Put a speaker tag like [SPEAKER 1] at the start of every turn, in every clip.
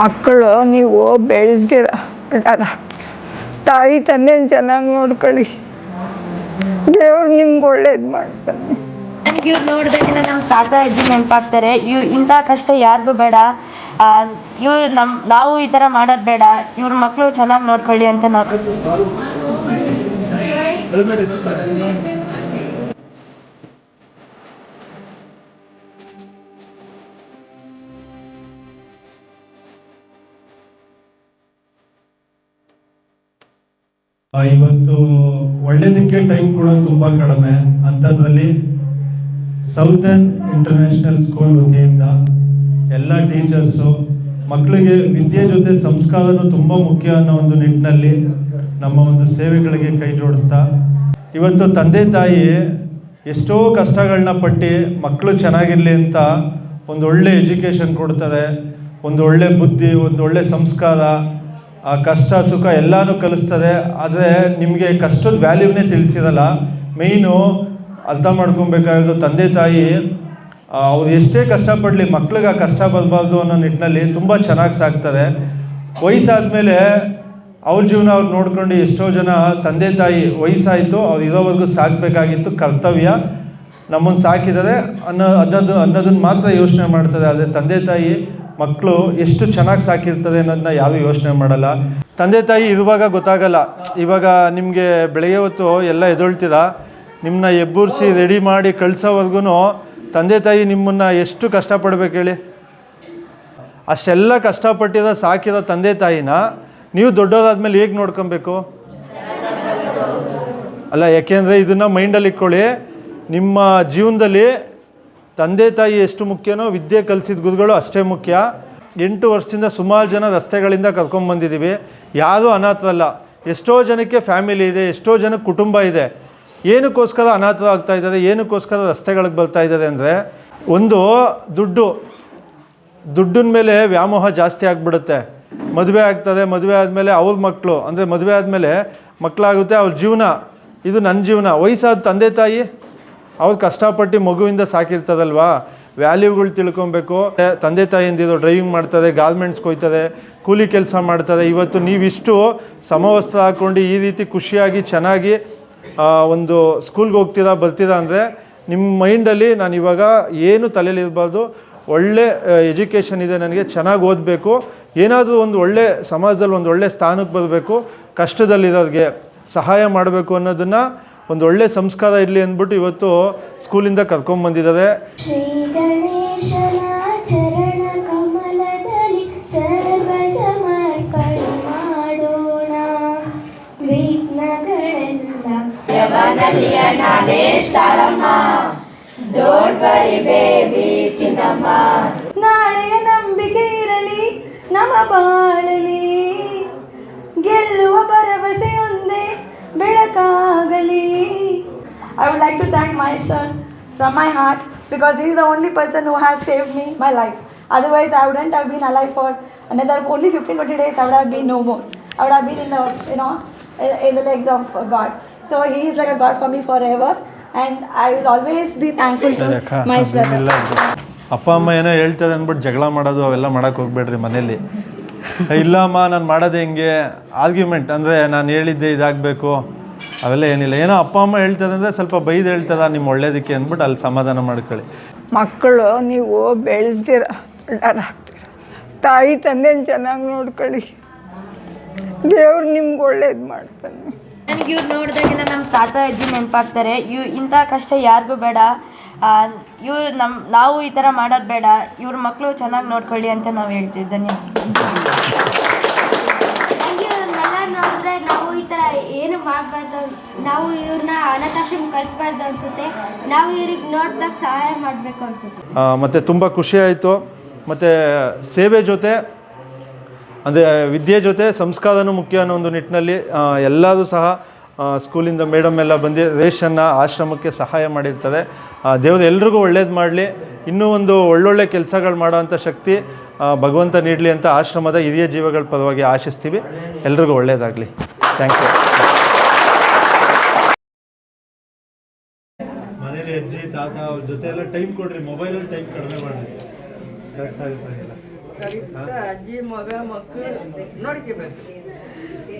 [SPEAKER 1] ಮಕ್ಕಳು, ನೀವು ಬೆಳೆಸ್ದಿರ ತಾಯಿ, ತಂದೆ ಚೆನ್ನಾಗಿ ನೋಡ್ಕೊಳ್ಳಿ. ದೇವ್ರು ನಿಮ್ಗೆ ಒಳ್ಳೇದು ಮಾಡ್ತಾನೆ.
[SPEAKER 2] ನನಗೆ ಇವ್ರು ನೋಡಿದಾಗೆಲ್ಲ ನಮ್ಮ ತಾತ ಅಜ್ಜಿ ನೆನಪಾಗ್ತಾರೆ. ಇವ್ರು ಇಂಥ ಕಷ್ಟ ಯಾರಿಗೂ ಬೇಡ. ಇವ್ರು ನಮ್ಮ ನಾವು ಈ ಥರ ಮಾಡೋದು ಬೇಡ. ಇವ್ರ ಮಕ್ಕಳು ಚೆನ್ನಾಗಿ ನೋಡ್ಕೊಳ್ಳಿ ಅಂತ ನಾವು
[SPEAKER 3] ಇವತ್ತು ಒಳ್ಳೇದಕ್ಕೆ ಟೈಮ್ ಕೂಡ ತುಂಬಾ ಕಡಿಮೆ. ಅಂಥದ್ರಲ್ಲಿ ಸೌತನ್ ಇಂಟರ್ನ್ಯಾಷನಲ್ ಸ್ಕೂಲ್ ವತಿಯಿಂದ ಎಲ್ಲ ಟೀಚರ್ಸು ಮಕ್ಕಳಿಗೆ ವಿದ್ಯೆ ಜೊತೆ ಸಂಸ್ಕಾರನೂ ತುಂಬ ಮುಖ್ಯ ಅನ್ನೋ ಒಂದು ನಿಟ್ಟಿನಲ್ಲಿ ನಮ್ಮ ಒಂದು ಸೇವೆಗಳಿಗೆ ಕೈ ಜೋಡಿಸ್ತಾ, ಇವತ್ತು ತಂದೆ ತಾಯಿ ಎಷ್ಟೋ ಕಷ್ಟಗಳನ್ನ ಪಟ್ಟು ಮಕ್ಕಳು ಚೆನ್ನಾಗಿರಲಿ ಅಂತ ಒಂದು ಒಳ್ಳೆ ಎಜುಕೇಷನ್ ಕೊಡ್ತಾರೆ ಒಂದು ಒಳ್ಳೆ ಬುದ್ಧಿ ಒಂದು ಒಳ್ಳೆ ಸಂಸ್ಕಾರ ಆ ಕಷ್ಟ, ಸುಖ ಎಲ್ಲಾನು ಕಲಿಸ್ತದೆ. ಆದರೆ ನಿಮಗೆ ಕಷ್ಟದ ವ್ಯಾಲ್ಯೂನೇ ತಿಳಿಸಿರಲ್ಲ. ಮೇಯ್ನು ಅರ್ಥ ಮಾಡ್ಕೊಬೇಕಾಗೋದು ತಂದೆ, ತಾಯಿ ಅವ್ರು ಎಷ್ಟೇ ಕಷ್ಟಪಡಲಿ, ಮಕ್ಳಿಗೆ ಆ ಕಷ್ಟ ಬರಬಾರ್ದು ಅನ್ನೋ ನಿಟ್ಟಿನಲ್ಲಿ ತುಂಬ ಚೆನ್ನಾಗಿ ಸಾಕ್ತಾರೆ. ವಯಸ್ಸಾದ್ಮೇಲೆ ಅವ್ರ ಜೀವನ ಅವ್ರು ನೋಡ್ಕೊಂಡು ಎಷ್ಟೋ ಜನ ತಂದೆ, ತಾಯಿ ವಯಸ್ಸಾಯಿತು, ಅವ್ರು ಇರೋವರೆಗೂ ಸಾಕಬೇಕಾಗಿತ್ತು ಕರ್ತವ್ಯ. ನಮ್ಮನ್ನು ಸಾಕಿದರೆ ಅನ್ನೋ, ಅನ್ನೋದು ಅನ್ನೋದನ್ನು ಮಾತ್ರ ಯೋಚನೆ ಮಾಡ್ತಾರೆ. ಆದರೆ ತಂದೆ, ತಾಯಿ ಮಕ್ಕಳು ಎಷ್ಟು ಚೆನ್ನಾಗಿ ಸಾಕಿರ್ತದೆ ಅನ್ನೋದನ್ನ ಯಾರೂ ಯೋಚನೆ ಮಾಡಲ್ಲ. ತಂದೆ ತಾಯಿ ಇರುವಾಗ ಗೊತ್ತಾಗಲ್ಲ. ಇವಾಗ ನಿಮಗೆ ಬೆಳಗ್ಗೆ ಹೊತ್ತು ಎಲ್ಲ ಎದೊಳ್ತಿದ. ನಿಮ್ಮನ್ನ ಎಬ್ಬೂರಿಸಿ ರೆಡಿ ಮಾಡಿ ಕಳಿಸೋವರೆಗೂ ತಂದೆ ತಾಯಿ ನಿಮ್ಮನ್ನು ಎಷ್ಟು ಕಷ್ಟಪಡ್ಬೇಕು ಹೇಳಿ? ಅಷ್ಟೆಲ್ಲ ಕಷ್ಟಪಟ್ಟಿರೋ ಸಾಕಿರೋ ತಂದೆ ತಾಯಿನ ನೀವು ದೊಡ್ಡೋದಾದ್ಮೇಲೆ ಹೇಗೆ ನೋಡ್ಕೊಬೇಕು? ಅಲ್ಲ, ಯಾಕೆಂದರೆ ಇದನ್ನು ಮೈಂಡಲ್ಲಿ ಇಟ್ಕೊಳ್ಳಿ. ನಿಮ್ಮ ಜೀವನದಲ್ಲಿ ತಂದೆ ತಾಯಿ ಎಷ್ಟು ಮುಖ್ಯನೋ ವಿದ್ಯೆ ಕಲಿಸಿದ ಗುರುಗಳು ಅಷ್ಟೇ ಮುಖ್ಯ. ಎಂಟು ವರ್ಷದಿಂದ ಸುಮಾರು ಜನ ರಸ್ತೆಗಳಿಂದ ಕರ್ಕೊಂಬಂದಿದ್ದೀವಿ ಯಾರೂ ಅನಾಥರಲ್ಲ. ಎಷ್ಟೋ ಜನಕ್ಕೆ ಫ್ಯಾಮಿಲಿ ಇದೆ, ಎಷ್ಟೋ ಜನಕ್ಕೆ ಕುಟುಂಬ ಇದೆ. ಏನಕ್ಕೋಸ್ಕರ ಅನಾಥರ ಆಗ್ತಾ ಇದ್ದಾರೆ, ಏನಕ್ಕೋಸ್ಕರ ರಸ್ತೆಗಳಿಗೆ ಬರ್ತಾ ಇದ್ದಾರೆ ಅಂದರೆ ಒಂದು ದುಡ್ಡು. ದುಡ್ಡಿನ ಮೇಲೆ ವ್ಯಾಮೋಹ ಜಾಸ್ತಿ ಆಗಿಬಿಡುತ್ತೆ. ಮದುವೆ ಆಗ್ತದೆ, ಮದುವೆ ಆದಮೇಲೆ ಅವ್ರ ಮಕ್ಕಳು ಅಂದರೆ ಮದುವೆ ಆದಮೇಲೆ ಮಕ್ಕಳಾಗುತ್ತೆ ಅವ್ರ ಜೀವನ. ಇದು ನನ್ನ ಜೀವನ. ವಯಸ್ಸಾದ ತಂದೆ ತಾಯಿ ಅವ್ರು ಕಷ್ಟಪಟ್ಟು ಮಗುವಿಂದ ಸಾಕಿರ್ತದಲ್ವಾ? ವ್ಯಾಲ್ಯೂಗಳು ತಿಳ್ಕೊಬೇಕು. ತಂದೆ ಇದು ಡ್ರೈವಿಂಗ್ ಮಾಡ್ತದೆ, ಗಾರ್ಮೆಂಟ್ಸ್ ಕೊಯ್ತದೆ, ಕೂಲಿ ಕೆಲಸ ಮಾಡ್ತದೆ. ಇವತ್ತು ನೀವಿಷ್ಟು ಸಮವಸ್ತ್ರ ಹಾಕ್ಕೊಂಡು ಈ ರೀತಿ ಖುಷಿಯಾಗಿ, ಚೆನ್ನಾಗಿ ಒಂದು ಸ್ಕೂಲ್ಗೆ ಹೋಗ್ತೀರಾ, ಬರ್ತೀರಾ ಅಂದರೆ ನಿಮ್ಮ ಮೈಂಡಲ್ಲಿ ನಾನು ಇವಾಗ ಏನು ತಲೆಯಲ್ಲಿರಬಾರ್ದು. ಒಳ್ಳೆ ಎಜುಕೇಷನ್ ಇದೆ ನನಗೆ, ಚೆನ್ನಾಗಿ ಓದಬೇಕು. ಏನಾದರೂ ಒಂದು ಒಳ್ಳೆ ಸಮಾಜದಲ್ಲಿ ಒಂದು ಒಳ್ಳೆ ಸ್ಥಾನಕ್ಕೆ ಬರಬೇಕು. ಕಷ್ಟದಲ್ಲಿರೋರಿಗೆ ಸಹಾಯ ಮಾಡಬೇಕು ಅನ್ನೋದನ್ನು ಒಂದು ಒಳ್ಳೆ ಸಂಸ್ಕಾರ ಇರಲಿ ಅಂದ್ಬಿಟ್ಟು ಇವತ್ತು ಸ್ಕೂಲಿಂದ ಕರ್ಕೊಂಬಂದಿದ್ದಾರೆ
[SPEAKER 4] Shri
[SPEAKER 5] I would like to thank my son from my heart because he is the only person who has saved me my life. Otherwise, I wouldn't have been alive for another only 15 20 days. I would have been no more. I would have been in the you know in the legs of God. So he is like a God for me forever, and I will always be thankful to my brother.
[SPEAKER 3] ಅಪ್ಪ ಅಮ್ಮ ಏನೋ ಹೇಳ್ತದೆ ಅಂದ್ಬಿಟ್ಟು ಜಗಳ ಮಾಡೋದು ಅವೆಲ್ಲ ಮಾಡೋಕೆ ಹೋಗ್ಬೇಡ್ರಿ ಮನೇಲಿ ಇಲ್ಲಮ್ಮ ನಾನು ಮಾಡೋದು ಹೆಂಗೆ ಆರ್ಗ್ಯುಮೆಂಟ್ ಅಂದರೆ ನಾನು ಹೇಳಿದ್ದೆ ಇದಾಗಬೇಕು ಅವೆಲ್ಲ ಏನಿಲ್ಲ. ಏನೋ ಅಪ್ಪ ಅಮ್ಮ ಹೇಳ್ತದೆ ಅಂದರೆ ಸ್ವಲ್ಪ ಬೈದು ಹೇಳ್ತದ ನಿಮ್ಮ ಒಳ್ಳೇದಕ್ಕೆ ಅಂದ್ಬಿಟ್ಟು ಅಲ್ಲಿ ಸಮಾಧಾನ ಮಾಡ್ಕೊಳ್ಳಿ.
[SPEAKER 1] ಮಕ್ಕಳು ನೀವು ಬೆಳೆದಿರ ತಾಯಿ ತಂದೆ ಚೆನ್ನಾಗಿ ನೋಡ್ಕೊಳ್ಳಿ. ದೇವ್ರು ನಿಮ್ಗೆ ಒಳ್ಳೇದು ಮಾಡ್ತಾನೆ.
[SPEAKER 2] ನನಗೆ ಇವ್ರು ನೋಡಿದಾಗೆಲ್ಲ ನಮ್ಮ ತಾತ ಅಜ್ಜಿ ನೆನಪಾಗ್ತಾರೆ ಇವ್ ಇಂಥ ಕಷ್ಟ ಯಾರಿಗೂ ಬೇಡ. ಇವ್ರು ನಮ್ಮ ನಾವು ಈ ಥರ ಮಾಡೋದು ಬೇಡ. ಇವ್ರ ಮಕ್ಕಳು ಚೆನ್ನಾಗಿ ನೋಡ್ಕೊಳ್ಳಿ ಅಂತ ನಾವು ಹೇಳ್ತೀವಿ ಧನ್ಯವಾದ
[SPEAKER 4] ನನಗೆ ಇವ್ರನ್ನೆಲ್ಲ ನೋಡಿದ್ರೆ ನಾವು ಈ ಥರ ಏನು ಮಾಡಬಾರ್ದು ನಾವು ಇವ್ರನ್ನ ಅನಾಥಾಶ್ರಮ ಕಳಿಸ್ಬಾರ್ದು ಅನ್ಸುತ್ತೆ. ನಾವು ಇವ್ರಿಗೆ ನೋಡಿದಾಗ ಸಹಾಯ ಮಾಡಬೇಕು ಅನ್ಸುತ್ತೆ.
[SPEAKER 3] ಮತ್ತು ತುಂಬ ಖುಷಿ ಆಯಿತು. ಮತ್ತು ಸೇವೆ ಜೊತೆ, ಅಂದರೆ ವಿದ್ಯೆ ಜೊತೆ ಸಂಸ್ಕಾರನೂ ಮುಖ್ಯ ಅನ್ನೋ ಒಂದು ನಿಟ್ಟಿನಲ್ಲಿ ಎಲ್ಲರೂ ಸಹ ಸ್ಕೂಲಿಂದ ಮೇಡಮ್ ಎಲ್ಲ ಬಂದು ರೇಷನ್ನ ಆಶ್ರಮಕ್ಕೆ ಸಹಾಯ ಮಾಡಿರ್ತಾರೆ ದೇವರು ಎಲ್ರಿಗೂ ಒಳ್ಳೇದು ಮಾಡಲಿ. ಇನ್ನೂ ಒಂದು ಒಳ್ಳೊಳ್ಳೆ ಕೆಲಸಗಳು ಮಾಡೋವಂಥ ಶಕ್ತಿ ಭಗವಂತ ನೀಡಲಿ ಅಂತ ಆಶ್ರಮದ ಹಿರಿಯ ಜೀವಗಳ ಪರವಾಗಿ ಆಶಿಸ್ತೀವಿ. ಎಲ್ರಿಗೂ ಒಳ್ಳೆಯದಾಗಲಿ ಥ್ಯಾಂಕ್ ಯು ಅಜ್ಜಿ ತಾತ ಅವ್ರ ಜೊತೆ ಎಲ್ಲ ಟೈಮ್ ಕೊಡ್ರಿ ಮೊಬೈಲಲ್ಲಿ ಟೈಮ್ ಕಡಿಮೆ ಮಾಡಿರಿ. ಕರೆಕ್ಟ್ ಆಗುತ್ತೆ
[SPEAKER 1] ಅಜ್ಜಿ ಮಗ ಮಕ್ಕಳು ನೋಡ್ಕೋಬೇಕು.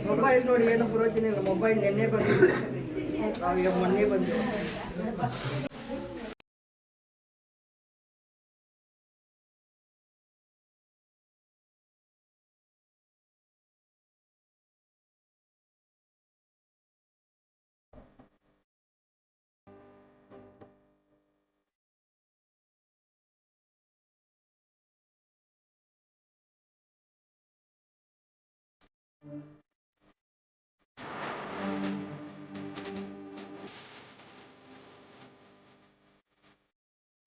[SPEAKER 1] ಮೊಬೈಲ್ ನೋಡಿ ಏನು ಪ್ರಯೋಜನ ಇಲ್ಲ ಮೊಬೈಲ್ ನೆನ್ನೆ ಬಂದಿದೆ ಅವಾಗ ಮೊನ್ನೆ ಬಂದು Thank you.